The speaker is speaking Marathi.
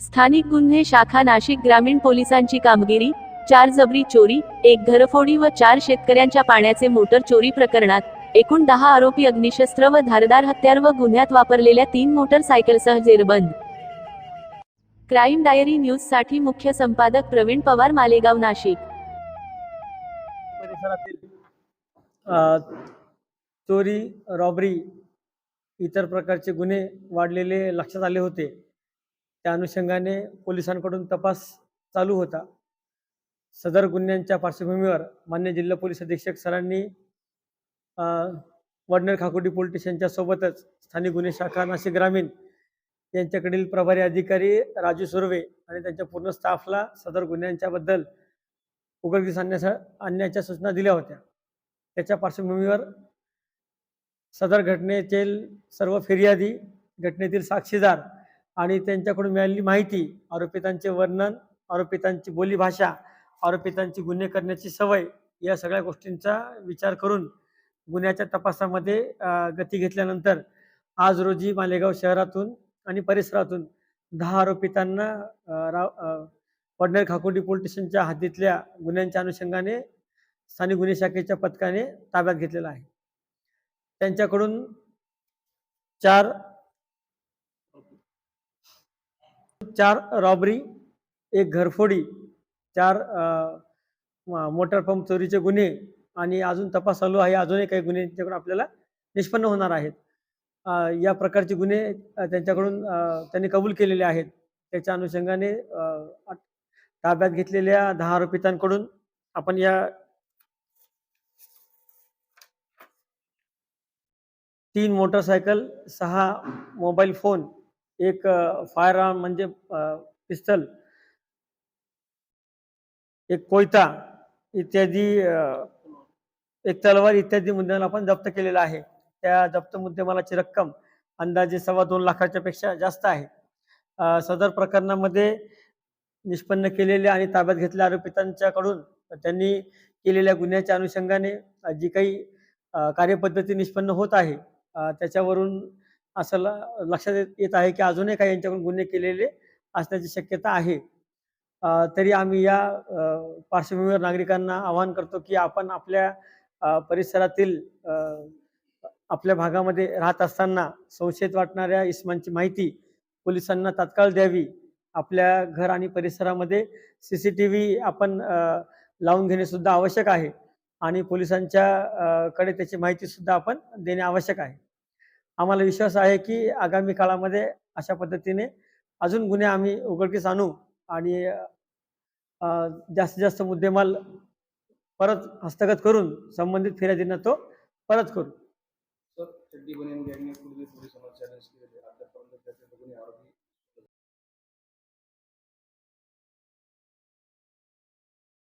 स्थानिक गुन्हे शाखा नाशिक ग्रामीण पोलिसांची कामगिरी चार जबरी चोरी एक घरफोडी व चार शेतकऱ्यांच्या पाण्याचे मोटर चोरी प्रकरणात एकूण दहा आरोपी अग्निशस्त्र व धारदार हत्यार व गुन्ह्यात वापरलेल्या तीन मोटरसायकलसह जेरबंद. क्राईम डायरी न्यूजसाठी मुख्य संपादक प्रवीण पवार मालेगाव नाशिक. परिसरातील चोरी रॉबरी इतर प्रकारचे गुन्हे वाढलेले लक्षात आले होते. त्या अनुषंगाने पोलिसांकडून तपास चालू होता. सदर गुन्ह्यांच्या पार्श्वभूमीवर मान्य जिल्हा पोलीस अधीक्षक सरांनी वडनेर खाकुटी पोलीस स्टेशनच्या सोबतच स्थानिक गुन्हे शाखा नाशिक ग्रामीण यांच्याकडील प्रभारी अधिकारी राजू सुर्वे आणि त्यांच्या पूर्ण स्टाफला सदर गुन्ह्यांच्याबद्दल उघडकीस आणण्याचा आणण्याच्या सूचना दिल्या होत्या. त्याच्या पार्श्वभूमीवर सदर घटनेतील सर्व फिर्यादी घटनेतील साक्षीदार आणि त्यांच्याकडून मिळालेली माहिती आरोपितांचे वर्णन आरोपितांची बोलीभाषा आरोपितांची गुन्हे करण्याची सवय या सगळ्या गोष्टींचा विचार करून गुन्ह्याच्या तपासामध्ये गती घेतल्यानंतर आज रोजी मालेगाव शहरातून आणि परिसरातून दहा आरोपितांना राव अ, वडनेर खाकोटी पोलीस स्टेशनच्या हद्दीतल्या गुन्ह्यांच्या अनुषंगाने स्थानिक गुन्हे शाखेच्या पथकाने ताब्यात घेतलेला आहे. त्यांच्याकडून चार चार रॉबरी एक घरफोडी चार मोटर पंप चोरीचे गुन्हे आणि अजून तपास चालू आहे. अजूनही काही गुन्हे त्यांच्याकडून आपल्याला निष्पन्न होणार आहेत. या प्रकारचे गुन्हे त्यांच्याकडून त्यांनी कबूल केलेले आहेत. त्याच्या अनुषंगाने ताब्यात घेतलेल्या दहा आरोपितांकडून आपण या तीन मोटरसायकल सहा मोबाईल फोन एक फायर आर्म म्हणजे पिस्तल एक कोयता इत्यादी एक तलवार इत्यादी मुद्द्यांना आपण जप्त केलेला आहे. त्या जप्त मुद्देमालाची रक्कम अंदाजे सव्वा दोन लाखाच्या पेक्षा जास्त आहे. सदर प्रकरणामध्ये निष्पन्न केलेल्या आणि ताब्यात घेतलेल्या आरोपितांच्याकडून त्यांनी केलेल्या गुन्ह्याच्या अनुषंगाने जी काही कार्यपद्धती निष्पन्न होत आहे त्याच्यावरून असं ल- लक्षात येत- येत आहे की अजूनही काही यांच्याकडून गुन्हे केलेले असण्याची शक्यता आहे. तरी आम्ही या पार्श्वभूमीवर नागरिकांना आवाहन करतो की आपण आपल्या परिसरातील आपल्या भागामध्ये राहत असताना संशयित वाटणाऱ्या इस्मांची माहिती पोलिसांना तात्काळ द्यावी. आपल्या घर आणि परिसरामध्ये सी सी टी व्ही आपण लावून घेणे सुद्धा आवश्यक आहे आणि पोलिसांच्या कडे त्याची माहिती सुद्धा आपण देणे आवश्यक आहे. आम्हाला विश्वास आहे की आगामी काळामध्ये अशा पद्धतीने अजून गुन्हे आम्ही उघडकीस आणू आणि जास्तीत जास्त मुद्देमाल परत हस्तगत करून संबंधित फिर्यादींना तो परत करू.